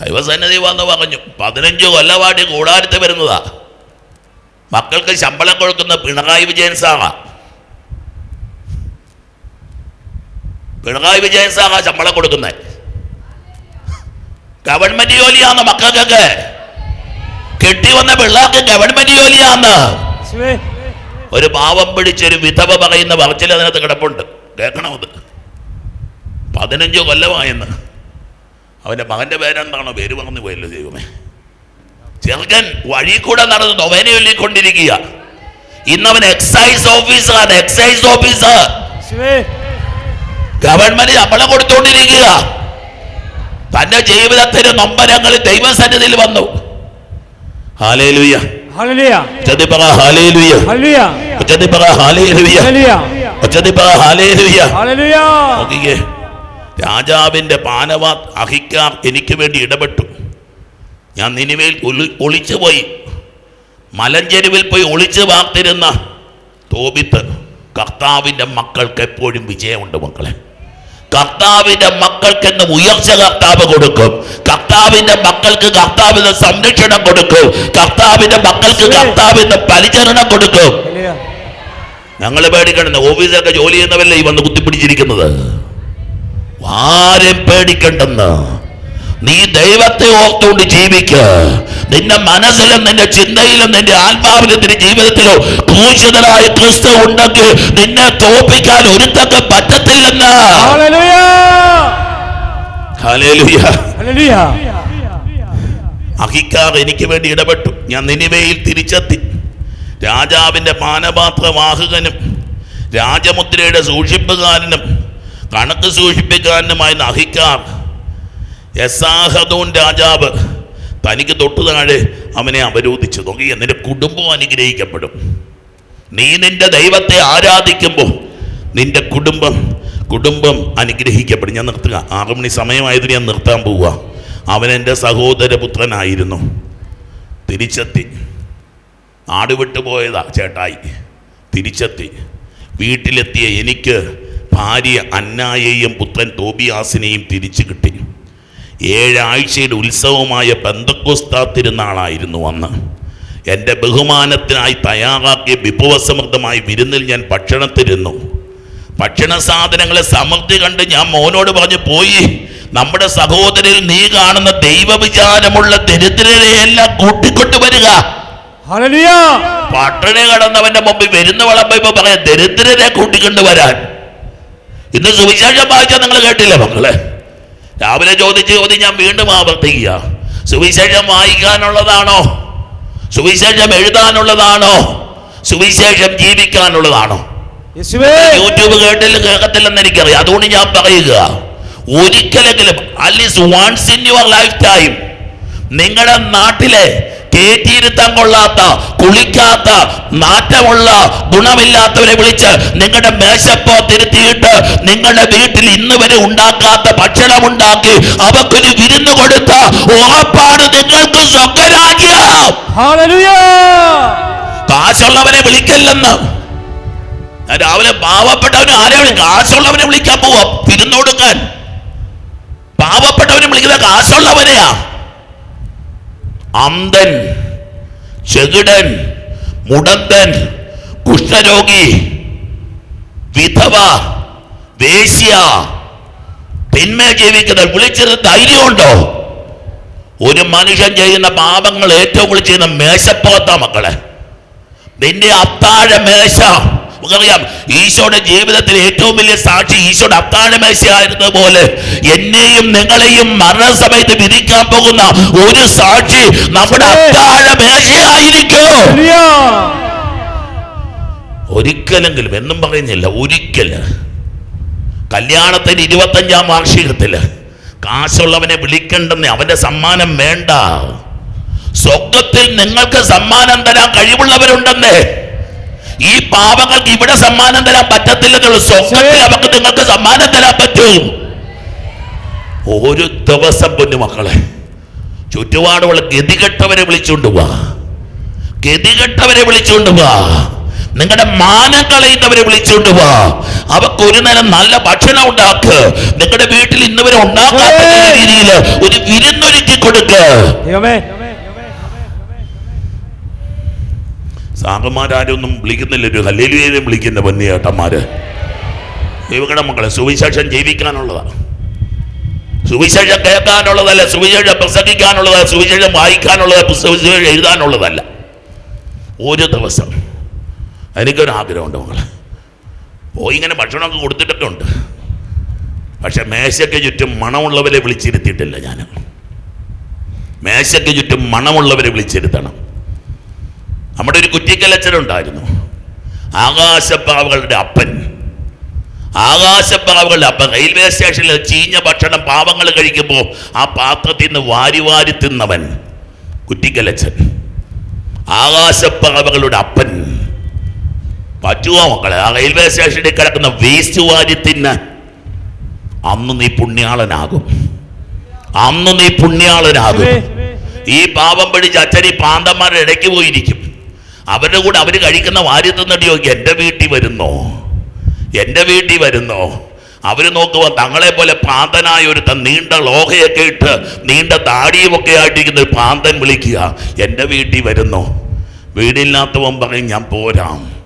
ദൈവസന്നിധി വന്ന് പറഞ്ഞു പതിനഞ്ച് കൊല്ലമായിട്ട് കൂടാരത്ത് വരുന്നതാ. മക്കൾക്ക് ശമ്പളം കൊടുക്കുന്ന പിണറായി വിജയൻ സാറാ. പിണറായി വിജയൻ സാറാ ശമ്പളം കൊടുക്കുന്നത് ഗവൺമെന്റ് ജോലിയാന്ന് മക്കൾക്കൊക്കെ. കെട്ടി വന്ന പിള്ളേർക്ക് ഗവൺമെന്റ് ജോലിയാന്ന്. ഒരു പാവം പിടിച്ചൊരു വിധവ പറയുന്ന പറച്ചിൽ അതിനകത്ത് കിടപ്പുണ്ട്. കേൾക്കണം അത് പതിനഞ്ചോ കൊല്ലമായെന്ന്. അവന്റെ മകന്റെ പേരെന്താണോ? പേര് പറഞ്ഞു പോയല്ലോ ദൈവമേ. ചെറുക്കൻ വഴി കൂടെ നടന്ന് നൊവേന ചൊല്ലിക്കൊണ്ടിരിക്കുക ഇന്നവൻ എക്സൈസ് ഓഫീസറാണ് എക്സൈസ് ഓഫീസർ ഗവൺമെന്റ് ശമ്പളം കൊടുത്തുകൊണ്ടിരിക്കുക തന്റെ ജീവിതത്തിന് നൊമ്പരങ്ങൾ ദൈവസന്നിധിയിൽ വന്നു. ഹാലേലുയ്യ രാജാവിന്റെ പാനവാ അഹിക്കാർ എനിക്ക് വേണ്ടി ഇടപെട്ടു. ഞാൻ നിനിവയിൽ ഒളി ഒളിച്ചു പോയി മലഞ്ചെരുവിൽ പോയി ഒളിച്ചു വാർത്തിരുന്ന തോപിത്ത് കർത്താവിന്റെ മക്കൾക്ക് എപ്പോഴും വിജയമുണ്ട് മക്കളെ. കർത്താവിന്റെ മക്കൾക്കെന്ന് ഉയർച്ച കർത്താവ് കൊടുക്കും. കർത്താവിന്റെ മക്കൾക്ക് കർത്താവിന് സംരക്ഷണം കൊടുക്കും. കർത്താവിന്റെ മക്കൾക്ക് കർത്താവിന് പരിചരണം കൊടുക്കും. ഞങ്ങൾ പേടിക്കണ്ട ഓഫീസൊക്കെ ജോലി ചെയ്യുന്നവരല്ലേ ഈ വന്ന് കുത്തിപ്പിടിച്ചിരിക്കുന്നത്? ആരും പേടിക്കണ്ടെന്ന്. നീ ദൈവത്തെ ഓർത്തുകൊണ്ട് ജീവിക്കുക നിന്റെ മനസ്സിലും നിന്റെ ചിന്തയിലും നിന്റെ ആത്മാവിലും നിന്റെ ജീവിതത്തിലോ ക്രൂശിതനായ ക്രിസ്തു ഉണ്ടെങ്കിൽ നിന്നെ തോപ്പിക്കാൻ ഒരുത്തൊക്കെ പറ്റത്തില്ലെന്ന്. അഹിക്കാർ എനിക്ക് വേണ്ടി ഇടപെട്ടു. ഞാൻ നിനിവയിൽ തിരിച്ചെത്തി. രാജാവിന്റെ പാനപാത്രവാഹകനും രാജമുദ്രയുടെ സൂക്ഷിപ്പുകാരനും കണക്ക് സൂക്ഷിപ്പിക്കാരനുമായ അഹിക്കാർ യസാഹദൂൻ രാജാവ് തനിക്ക് തൊട്ടു താഴെ അവനെ അവരോധിച്ചു. നോക്കി നിന്റെ കുടുംബം അനുഗ്രഹിക്കപ്പെടും. നീ നിന്റെ ദൈവത്തെ ആരാധിക്കുമ്പോൾ നിന്റെ കുടുംബം കുടുംബം അനുഗ്രഹിക്കപ്പെടും. ഞാൻ നിർത്തുക. ആറു മണി സമയമായതിന് ഞാൻ നിർത്താൻ പോവുക. അവൻ എന്റെ സഹോദരപുത്രനായിരുന്നു. തിരിച്ചെത്തി. നാട് വിട്ടു പോയതാ ചേട്ടായി. തിരിച്ചെത്തി. വീട്ടിലെത്തിയ എനിക്ക് ഭാര്യ അന്നായെയും പുത്രൻ തോബിയാസിനെയും തിരിച്ചു കിട്ടി. ഏഴാഴ്ചയുടെ ഉത്സവമായ പെന്തക്കോസ്താ തിരുനാളായിരുന്നു അന്ന്. എന്റെ ബഹുമാനത്തിനായി തയ്യാറാക്കിയ വിഭവസമൃദ്ധമായ വിരുന്നിൽ ഞാൻ ഭക്ഷണത്തിരുന്നു. ഭക്ഷണ സാധനങ്ങളെ സമൃദ്ധി കണ്ട് ഞാൻ മോനോട് പറഞ്ഞു പോയി നമ്മുടെ സഹോദരൻ നീ കാണുന്ന ദൈവവിചാരമുള്ള ദരിദ്രരെ എല്ലാം കൂട്ടിക്കൊണ്ടു വരിക. പട്ടണി കടന്നവന്റെ മുമ്പിൽ വരുന്ന വളപ്പോ പറയാം ദരിദ്രരെ കൂട്ടിക്കൊണ്ടുവരാൻ ഇന്ന് സുവിശേഷം വായിച്ചാൽ നിങ്ങൾ കേട്ടില്ല മക്കളെ? രാവിലെ ചോദിച്ച് ചോദ്യം ഞാൻ വീണ്ടും ആവർത്തിക്കുക. സുവിശേഷം വായിക്കാനുള്ളതാണോ? സുവിശേഷം എഴുതാനുള്ളതാണോ? സുവിശേഷം ജീവിക്കാനുള്ളതാണോ? യൂട്യൂബ് കേട്ടില്ല കേൾക്കത്തില്ലെന്ന് എനിക്കറിയാം. അതുകൊണ്ട് ഞാൻ പറയുക ഒരിക്കലെങ്കിലും at least once in your lifetime നിങ്ങളുടെ നാട്ടിലെ കയറ്റിയിരുത്താൻ കൊള്ളാത്ത കുളിക്കാത്ത നാറ്റമുള്ള ഗുണമില്ലാത്തവരെ വിളിച്ച് നിങ്ങളുടെ മേശപ്പോ തിരുത്തിയിട്ട് നിങ്ങളുടെ വീട്ടിൽ ഇന്ന് വരെ ഉണ്ടാക്കാത്ത ഭക്ഷണം ഉണ്ടാക്കി അവർക്കൊരു വിരുന്ന് കൊടുത്ത ഉറപ്പാണ് നിങ്ങൾക്ക് സ്വർഗരാജ്യം കാശുള്ളവനെ വിളിക്കല്ലെന്ന്. ഞാൻ രാവിലെ പാവപ്പെട്ടവന് ആരെ വിളിക്കും കാശുള്ളവനെ വിളിക്കാൻ പോവാ വിരുന്ന് കൊടുക്കാൻ. പാവപ്പെട്ടവനെ വിളിക്കുന്ന കാശുള്ളവനെയാ. അന്തൻ ചെകിടൻ മുടന്തൻ കുഷ്ഠരോഗി വിധവ വേശ്യ തിന്മ ജീവിക്കുന്ന വിളിച്ചിരുന്ന ധൈര്യമുണ്ടോ? ഒരു മനുഷ്യൻ ചെയ്യുന്ന പാപങ്ങൾ ഏറ്റവും ചെയ്യുന്ന മേശപ്പുറത്താ മക്കളെ. നിന്റെ അത്താഴ മേശ നമുക്കറിയാം ഈശോയുടെ ജീവിതത്തിൽ ഏറ്റവും വലിയ സാക്ഷി ഈശോയുടെ അത്താഴ മേശയായിരുന്നത് പോലെ എന്നെയും നിങ്ങളെയും മരണസമയത്ത് വിധിക്കാൻ പോകുന്ന ഒരു സാക്ഷി നമ്മുടെ അത്താഴ മേശയായിരിക്കും. ഹല്ലേലൂയ. ഒരിക്കലെങ്കിലും എന്നും പറയുന്നില്ല ഒരിക്കൽ. കല്യാണത്തിന് ഇരുപത്തഞ്ചാം വാർഷികത്തിൽ കാശുള്ളവനെ വിളിക്കണ്ടെന്ന് അവന്റെ സമ്മാനം വേണ്ട. സ്വർഗത്തിൽ നിങ്ങൾക്ക് സമ്മാനം തരാൻ കഴിവുള്ളവരുണ്ടെന്ന്. ഈ പാവങ്ങൾക്ക് ഇവിടെ സമ്മാനം തരാൻ പറ്റത്തില്ലെന്നുള്ള സ്വർഗത്തിൽ അവർക്ക് നിങ്ങൾക്ക് സമ്മാനം തരാൻ പറ്റും. ഒരു ദിവസം പൊന്നു മക്കളെ ചുറ്റുപാടുമുള്ള ഗതികെട്ടവരെ വിളിച്ചുകൊണ്ട് വാ. ഗതികെട്ടവരെ വിളിച്ചുകൊണ്ട് വാ. നിങ്ങളുടെ മാനം കളയുന്നവരെ വിളിച്ചുകൊണ്ട് വാ. അവർക്ക് ഒരു നേരം നല്ല ഭക്ഷണം ഉണ്ടാക്ക്. നിങ്ങളുടെ വീട്ടിൽ ഇന്നവരെ ഉണ്ടാക്കാത്ത രീതിയിൽ ഒരു വിരുന്നൊരുക്കി കൊടുക്ക്. ദൈവമേ സാഹന്മാരൊന്നും വിളിക്കുന്നില്ല. ഒരു ഹല്ലേലൂയയും വിളിക്കുന്ന പൊന്നിയേട്ടന്മാര്. ദൈവങ്ങളുടെ മക്കളെ സുവിശേഷം ജീവിക്കാനുള്ളതാണ് സുവിശേഷം കേൾക്കാനുള്ളതല്ല സുവിശേഷം പ്രസംഗിക്കാനുള്ളതല്ല സുവിശേഷം വായിക്കാനുള്ളത് സുവിശേഷം എഴുതാനുള്ളതല്ല. ഒരു ദിവസം എനിക്കൊരു ആഗ്രഹമുണ്ട് മക്കളെ. പോയി ഇങ്ങനെ ഭക്ഷണമൊക്കെ കൊടുത്തിട്ടൊക്കെ ഉണ്ട്. പക്ഷെ മേശയ്ക്ക് ചുറ്റും മണമുള്ളവരെ വിളിച്ചിരുത്തിയിട്ടില്ല ഞാൻ മേശയ്ക്ക് ചുറ്റും മണമുള്ളവരെ വിളിച്ചിരുത്തണം. നമ്മുടെ ഒരു കുറ്റിക്കലച്ചനുണ്ടായിരുന്നു ആകാശപ്പാവകളുടെ അപ്പൻ. ആകാശപ്പാവകളുടെ അപ്പൻ റെയിൽവേ സ്റ്റേഷനിൽ ചീഞ്ഞ ഭക്ഷണം പാവങ്ങൾ കഴിക്കുമ്പോൾ ആ പാത്രത്തിൽ നിന്ന് വാരി വാരി തിന്നവൻ കുറ്റിക്കലച്ചൻ ആകാശപ്പാവകളുടെ അപ്പൻ. പറ്റുമോ മക്കളെ? ആ റെയിൽവേ സ്റ്റേഷനിൽ കിടക്കുന്ന വേസ്റ്റ് വാരി തിന്നാൻ അന്ന് നീ പുണ്യാളനാകും. അന്ന് നീ പുണ്യാളനാകും. ഈ പാവം പിടിച്ച് അച്ഛൻ ഈ പാന്തന്മാരുടെ ഇടയ്ക്ക് പോയിരിക്കും. അവരുടെ കൂടെ അവർ കഴിക്കുന്ന വാരി എന്റെ വീട്ടിൽ വരുന്നോ? എന്റെ വീട്ടിൽ വരുന്നോ? അവർ നോക്കുമ്പോൾ തങ്ങളെ പോലെ പാന്തനായ ഒരു നീണ്ട ലോഹയൊക്കെ ഇട്ട് നീണ്ട താടിയുമൊക്കെ ആയിട്ടിരിക്കുന്ന ഒരു പാന്തൻ വിളിക്കുക എന്റെ വീട്ടിൽ വരുന്നോ? വീടില്ലാത്തവൻ പറയും ഞാൻ പോരാം.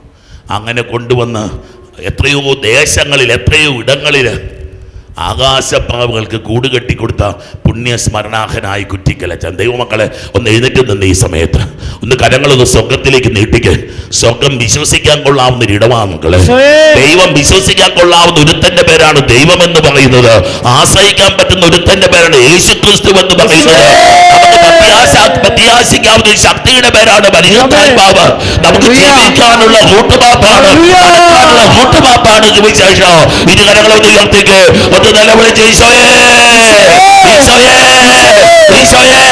അങ്ങനെ കൊണ്ടുവന്ന് എത്രയോ ദേശങ്ങളിൽ എത്രയോ ഇടങ്ങളിൽ ആകാശപ്പാവുകൾക്ക് കൂട് കെട്ടിക്കൊടുത്ത പുണ്യസ്മരണാഹനായി കുറ്റിക്കലച്ചൻ. ദൈവമക്കളെ ഒന്ന് എഴുന്നേറ്റ് നിന്ന് ഈ സമയത്ത്. ഒന്ന് കരങ്ങളൊന്ന് സ്വർഗത്തിലേക്ക് നീട്ടിക്ക്. സ്വർഗം വിശ്വസിക്കാൻ കൊള്ളാവുന്ന ഒരു ഇടമാണ് മക്കളെ. ദൈവം വിശ്വസിക്കാൻ കൊള്ളാവുന്ന ഒരുത്തന്റെ പേരാണ് ദൈവം എന്ന് പറയുന്നത്. ആശ്രയിക്കാൻ പറ്റുന്ന ഒരുത്തന്റെ പേരാണ് യേശു ക്രിസ്തു എന്ന് പറയുന്നത്. പ്രത്യാശിക്കാവുന്ന ഒരു ശക്തിയുടെ പേരാണ് പരിശുദ്ധാത്മാവ്. നമുക്ക് ജീവിക്കാനുള്ള റൂട്ടുമാപ്പാണ്. റൂട്ടുമാപ്പാണ് സുവിശേഷം ഇരു കരങ്ങളൊന്ന് ഉയർത്തിക്ക്. ഒന്ന് നിലവിളിച്ച് ഈശോയേ ഈശോയേ ഈശോയേ